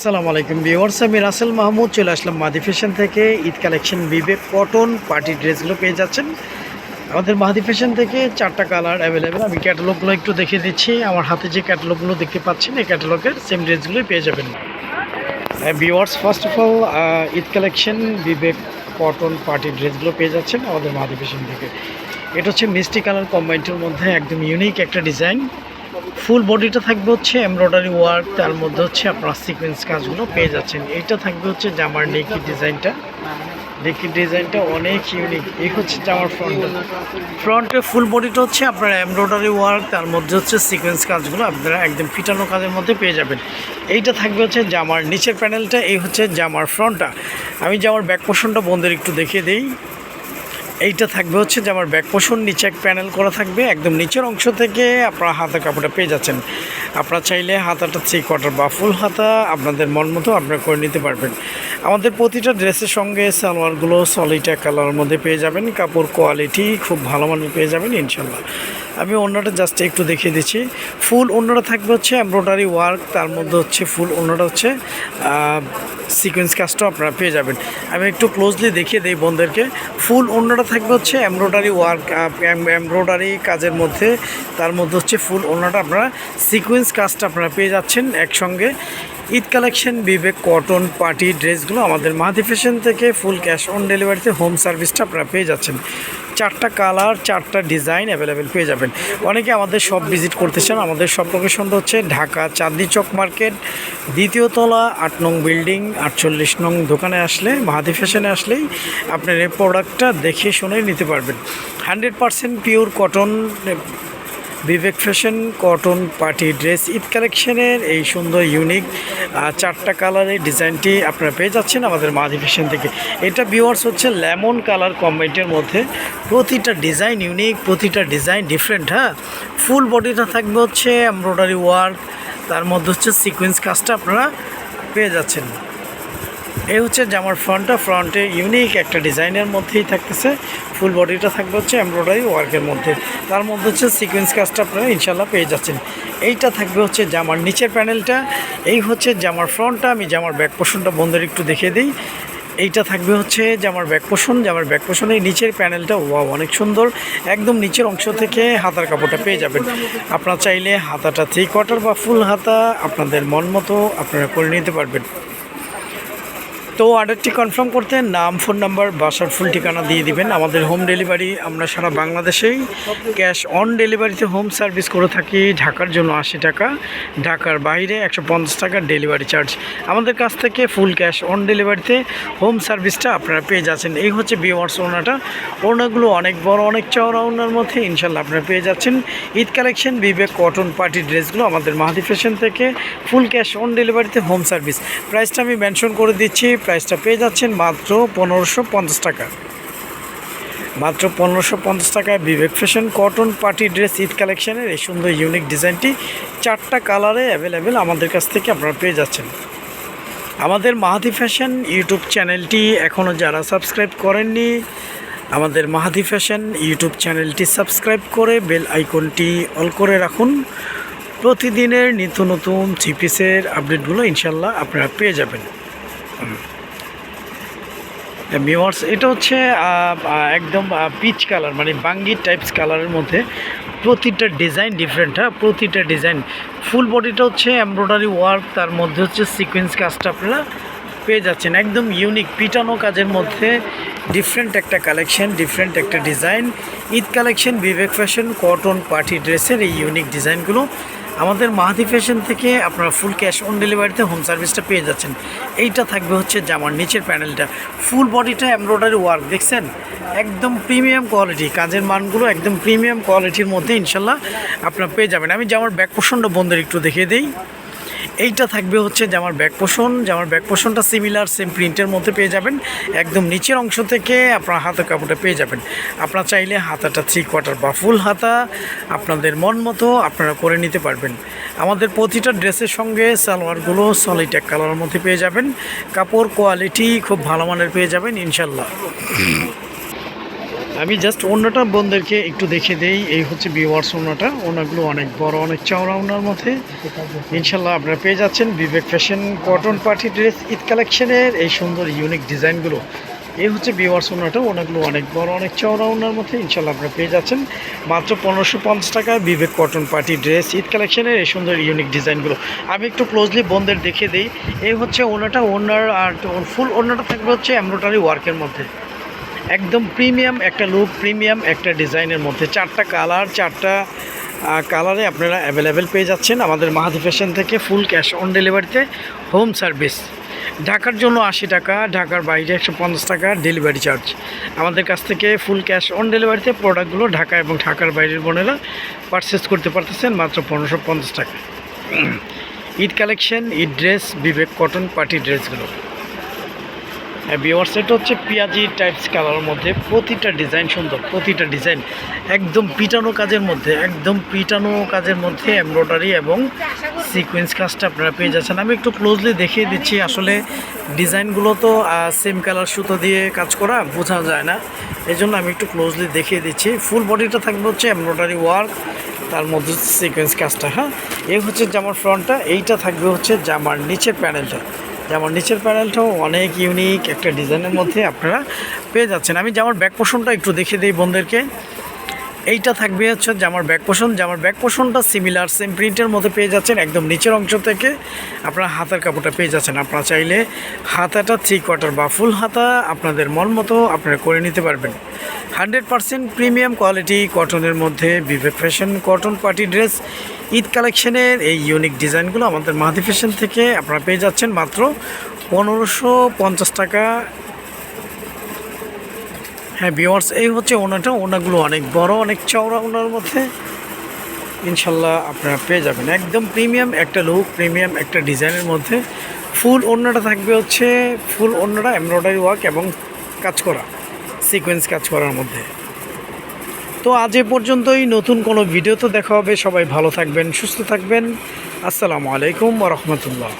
আসসালামু আলাইকুম ভিউয়ার্স, আমি রাসেল মাহমুদ, চলে আসলাম মাদি ফ্যাশন থেকে। Eid collection Bibek cotton party ড্রেসগুলো পেয়ে যাচ্ছেন। আমাদের মাহাদি ফ্যাশন থেকে চারটা কালার অ্যাভেলেবেল আমি ক্যাটালগুলো একটু দেখিয়ে দিচ্ছি। আমার হাতে যে ক্যাটালগুলো দেখতে পাচ্ছেন, এই ক্যাটালগের সেম ড্রেসগুলোই পেয়ে যাবেন। Viewers first of all Eid collection Bibek cotton party ড্রেসগুলো পেয়ে যাচ্ছেন আমাদের মাহাদি ফ্যাশন থেকে। এটা হচ্ছে মিষ্টি কালার কম্বাইন্টের মধ্যে একদম ইউনিক একটা ডিজাইন ফুল বডিটা থাকবে হচ্ছে এমব্রয়ডারি ওয়ার্ক তার মধ্যে হচ্ছে আপনার সিকোয়েন্স কাজগুলো পেয়ে যাচ্ছেন। এইটা থাকবে হচ্ছে জামার নেকি ডিজাইনটা নেকি ডিজাইনটা অনেক ইউনিক এই হচ্ছে জামার ফ্রন্ট ফ্রন্টে ফুল বডিটা হচ্ছে আপনার এমব্রয়ডারি ওয়ার্ক তার মধ্যে হচ্ছে সিকোয়েন্স কাজগুলো আপনারা একদম ফিটানো কাজের মধ্যে পেয়ে যাবেন। এইটা থাকবে হচ্ছে জামার নিচের প্যানেলটা এই হচ্ছে জামার ফ্রন্টটা আমি জামার ব্যাক পোর্শনটা বন্ধের একটু দেখিয়ে দিই। এইটা থাকবে হচ্ছে যে আমার ব্যাক পোষণ নিচে এক প্যানেল করা থাকবে, একদম নিচের অংশ থেকে আপনারা হাতা কাপড়টা পেয়ে যাচ্ছেন। আপনারা চাইলে হাতাটা থ্রি কোয়ার্টার বা ফুল হাতা আপনাদের মন মতো আপনারা করে নিতে পারবেন। আমাদের প্রতিটা ড্রেসের সঙ্গে সালোয়ারগুলো সলিটা কালারের মধ্যে পেয়ে যাবেন। কাপড় কোয়ালিটি খুব ভালো মানের পেয়ে যাবেন ইনশাল্লাহ আমি অন্যটা জাস্ট একটু দেখিয়ে দিচ্ছি। ফুল অন্যটা থাকবে হচ্ছে এমব্রয়ডারি ওয়ার্ক তার মধ্যে হচ্ছে ফুল অন্যটা হচ্ছে সিকোয়েন্স কাজটাও আপনারা পেয়ে যাবেন। আমি একটু ক্লোজলি দেখিয়ে দিই বোনদেরকে ফুল অন্যটা থাকবে হচ্ছে এমব্রয়ডারি ওয়ার্ক এমব্রয়ডারি কাজের মধ্যে। তার মধ্যে হচ্ছে ফুল অন্যটা আপনারা সিকোয়েন্স কাজটা আপনারা পেয়ে যাচ্ছেন একসঙ্গে। Eid collection, Bibek cotton party ড্রেসগুলো আমাদের মাহাদি ফ্যাশন থেকে ফুল ক্যাশ অন ডেলিভারিতে হোম সার্ভিসটা আপনারা পেয়ে যাচ্ছেন। চারটা কালার, চারটা ডিজাইন অ্যাভেলেবেল পেয়ে যাবেন। অনেকে আমাদের সব ভিজিট করতে চান, আমাদের সব লোকেশনটা হচ্ছে ঢাকা চাঁদনি চক মার্কেট, দ্বিতীয় তলা, আট নং বিল্ডিং, আটচল্লিশ নং দোকানে আসলে মাহাদি ফ্যাশনে আসলেই আপনার এই প্রোডাক্টটা দেখে শুনে নিতে পারবেন। Hundred percent pure cotton Bibek fashion, cotton party dress, Eid কালেকশনের এই সুন্দর, ইউনিক চারটা কালারের ডিজাইনটি আপনারা পেয়ে যাচ্ছেন আমাদের মাদি ফ্যাশন থেকে। এটা ভিউয়ার্স হচ্ছে লেমন কালার কম্বাইন্টের মধ্যে প্রতিটা ডিজাইন ইউনিক প্রতিটা ডিজাইন ডিফারেন্ট হ্যাঁ? ফুল বডিটা থাকবে হচ্ছে এমব্রয়ডারি ওয়ার্ক তার মধ্যে হচ্ছে সিকোয়েন্স কাজটা আপনারা পেয়ে যাচ্ছেন। এই হচ্ছে জামার ফ্রন্টটা, ফ্রন্টে ইউনিক একটা ডিজাইনের মধ্যেই থাকতেছে। ফুল বডিটা থাকবে হচ্ছে এমব্রয়ডারি ওয়ার্কের মধ্যে। তার মধ্যে হচ্ছে সিকোয়েন্স কাজটা আপনারা ইনশাল্লাহ পেয়ে যাচ্ছেন। এইটা থাকবে হচ্ছে জামার নিচের প্যানেলটা এই হচ্ছে জামার ফ্রন্টটা, আমি জামার ব্যাক পোষণটা বন্ধের একটু দেখিয়ে দিই। এইটা থাকবে হচ্ছে জামার ব্যাক পোষণ জামার ব্যাক পোষণের নিচের প্যানেলটা ওয়াও অনেক সুন্দর। একদম নিচের অংশ থেকে হাতার কাপড়টা পেয়ে যাবেন। আপনারা চাইলে হাতাটা থ্রি কোয়ার্টার বা ফুল হাতা আপনাদের মন মতো আপনারা করে নিতে পারবেন। তো অর্ডারটি কনফার্ম করতে নাম, ফোন নাম্বার, বাসার ফুল ঠিকানা দিয়ে দিবেন। আমাদের হোম ডেলিভারি আমরা সারা বাংলাদেশেই ক্যাশ অন ডেলিভারিতে হোম সার্ভিস করে থাকি। ঢাকার জন্য আশি টাকা, ঢাকার বাইরে একশো পঞ্চাশ টাকার ডেলিভারি চার্জ। আমাদের কাছ থেকে ফুল ক্যাশ অন ডেলিভারিতে হোম সার্ভিসটা আপনারা পেয়ে যাচ্ছেন। এই হচ্ছে বিওয়ার্স ওনাটা। ওনাগুলো অনেক বড়, অনেক চওড়া ওনার মধ্যে ইনশাল্লাহ আপনারা পেয়ে যাচ্ছেন। Eid collection, Bibek cotton party ড্রেসগুলো আমাদের মাহাদি ফ্যাশন থেকে ফুল ক্যাশ অন ডেলিভারিতে হোম সার্ভিস। প্রাইসটা আমি মেনশন করে দিচ্ছি। প্রাইসটা পেয়ে যাচ্ছেন মাত্র পনেরোশো পঞ্চাশ টাকা। মাত্র পনেরোশো পঞ্চাশ টাকায় Bibek fashion cotton party dress Eid কালেকশনের এই সুন্দর ইউনিক ডিজাইনটি চারটা কালারে অ্যাভেলেবেল আমাদের কাছ থেকে আপনারা পেয়ে যাচ্ছেন। আমাদের মাহাদি ফ্যাশন ইউটিউব চ্যানেলটি এখনও যারা সাবস্ক্রাইব করেননি, আমাদের মাহাদি ফ্যাশন ইউটিউব চ্যানেলটি সাবস্ক্রাইব করে বেল আইকনটি অল করে রাখুন। প্রতিদিনের নিত্য নতুন থ্রি পিসের আপডেটগুলো ইনশাল্লাহ আপনারা পেয়ে যাবেন। ভিওয়ার্স এটা হচ্ছে একদম পিচ কালার মানে বাঙ্গি টাইপস কালারের মধ্যে প্রতিটা ডিজাইন ডিফারেন্ট হ্যাঁ প্রতিটা ডিজাইন ফুল বডিটা হচ্ছে এমব্রয়ডারি ওয়ার্ক তার মধ্যে হচ্ছে সিকোয়েন্স কাজটা আপনারা পেয়ে যাচ্ছেন। একদম ইউনিক পিটানো কাজের মধ্যে ডিফারেন্ট একটা কালেকশন ডিফারেন্ট একটা design Eid collection Bibek fashion cotton party ড্রেসের এই ইউনিক ডিজাইনগুলো আমাদের মাহাদি ফ্যাশন থেকে আপনারা ফুল ক্যাশ অন ডেলিভারিতে হোম সার্ভিসটা পেয়ে যাচ্ছেন। এইটা থাকবে হচ্ছে জামার নিচের প্যানেলটা ফুল বডিটা এমব্রয়ডারি ওয়ার্ক দেখছেন? একদম প্রিমিয়াম কোয়ালিটি কাজের মানগুলো একদম প্রিমিয়াম কোয়ালিটির মধ্যে ইনশাল্লাহ আপনারা পেয়ে যাবেন। আমি জামার ব্যাক পোষণটা বন্ধের একটু দেখিয়ে দিই। এইটা থাকবে হচ্ছে জামার ব্যাক পোষণ জামার ব্যাক পোষণটা সিমিলার সেম প্রিন্টের মধ্যে পেয়ে যাবেন। একদম নিচের অংশ থেকে আপনার হাতের কাপড়টা পেয়ে যাবেন। আপনারা চাইলে হাতাটা থ্রি কোয়ার্টার বা ফুল হাতা আপনাদের মন মতো আপনারা করে নিতে পারবেন। আমাদের প্রতিটা ড্রেসের সঙ্গে সালোয়ারগুলো সলিড এক কালারের মধ্যে পেয়ে যাবেন। কাপড় কোয়ালিটি খুব ভালো মানের পেয়ে যাবেন, ইনশাল্লাহ। আমি জাস্ট ওনাটা বোনদেরকে একটু দেখে দেই। এই হচ্ছে বিওয়ার্স ওনাটা ওনাগুলো অনেক বড়, অনেক চওড়া ওনার মধ্যে। ইনশাল্লাহ আপনারা পেয়ে যাচ্ছেন Bibek fashion cotton party dress Eid কালেকশনের এই সুন্দর ইউনিক ডিজাইনগুলো। এই হচ্ছে বিওয়ার্স ওনাটা ওনাগুলো অনেক বড়, অনেক চওড়া ওনার মধ্যে ইনশাল্লাহ আপনারা পেয়ে যাচ্ছেন। মাত্র পনেরোশো পঞ্চাশ টাকা Bibek cotton party dress Eid কালেকশনের এই সুন্দর ইউনিক ডিজাইনগুলো। আমি একটু ক্লোজলি বোনদের দেখে দিই। এই হচ্ছে ওনাটা ওনার আর ফুল ওনাটা থাকবে হচ্ছে এমব্রয়ডারি ওয়ার্কের মধ্যে। একদম প্রিমিয়াম একটা লুক প্রিমিয়াম একটা ডিজাইনের মধ্যে। চারটা কালার চারটা কালারে আপনারা অ্যাভেলেবেল পেয়ে যাচ্ছেন আমাদের মাহাদি ফ্যাশন থেকে ফুল ক্যাশ অন ডেলিভারিতে হোম সার্ভিস ঢাকার জন্য আশি টাকা, ঢাকার বাইরে একশো পঞ্চাশ টাকা ডেলিভারি চার্জ আমাদের কাছ থেকে ফুল ক্যাশ অন ডেলিভারিতে প্রোডাক্টগুলো ঢাকা এবং ঢাকার বাইরের বোনেরা পারচেস করতে পারতেছেন মাত্র পনেরোশো পঞ্চাশ টাকা। Eid collection Eid dress Bibek cotton party ড্রেসগুলো বিওয়ার্স এটা হচ্ছে পেঁয়াজি টাইপস কালারের মধ্যে প্রতিটা ডিজাইন সুন্দর, প্রতিটা ডিজাইন একদম পিটানো কাজের মধ্যে, একদম পিটানো কাজের মধ্যে এমব্রয়ডারি এবং সিকোয়েন্স কাজটা আপনারা পেয়ে যাচ্ছেন। আমি একটু ক্লোজলি দেখিয়ে দিচ্ছি, আসলে ডিজাইনগুলো তো সেম কালার সুতো দিয়ে কাজ করা বোঝা যায় না। এই জন্য আমি একটু ক্লোজলি দেখিয়ে দিচ্ছি। ফুল বডিটা থাকবে হচ্ছে এমব্রয়ডারি ওয়ার্ক তার মধ্যে সিকোয়েন্স কাজটা হ্যাঁ? এই হচ্ছে জামার ফ্রন্টটা এইটা থাকবে হচ্ছে জামার নিচের প্যানেলটা যেমন নিচের প্যানেলটাও অনেক ইউনিক একটা ডিজাইনের মধ্যে আপনারা পেয়ে যাচ্ছেন। আমি যেমন ব্যাক পোষণটা একটু দেখিয়ে দিই বন্ধুদেরকে। এইটা থাকবে হচ্ছে জামার ব্যাক পোষণ জামার ব্যাক পোষণটা সিমিলার সেম প্রিন্টের মধ্যে পেয়ে যাচ্ছেন একদম নিচের অংশ থেকে আপনারা হাতার কাপড়টা পেয়ে যাচ্ছেন। আপনারা চাইলে হাতাটা থ্রি কোয়ার্টার বা ফুল হাতা আপনাদের মন মতো আপনারা করে নিতে পারবেন। হান্ড্রেড পারসেন্ট প্রিমিয়াম কোয়ালিটি কটনের মধ্যে Bibek fashion cotton party dress Eid কালেকশনের এই ইউনিক ডিজাইনগুলো আমাদের মাহাদি ফ্যাশন থেকে আপনারা পেয়ে যাচ্ছেন মাত্র পনেরোশো পঞ্চাশ টাকা হ্যাঁ বিওয়ার্স এই হচ্ছে ওনাটা। ওনাগুলো অনেক বড়, অনেক চওড়া ওনার মধ্যে। ইনশাল্লাহ আপনারা পেয়ে যাবেন। একদম প্রিমিয়াম একটা লুক প্রিমিয়াম একটা ডিজাইনের মধ্যে। ফুল ওড়নাটা থাকবে হচ্ছে ফুল ওড়নাটা এমব্রয়ডারি ওয়ার্ক এবং কাজ করা সিকোয়েন্স কাজ করার মধ্যে। তো আজ এ পর্যন্তই। নতুন কোনো ভিডিও তো দেখা হবে। সবাই ভালো থাকবেন, সুস্থ থাকবেন। আসসালামু আলাইকুম রহমতুল্লাহ।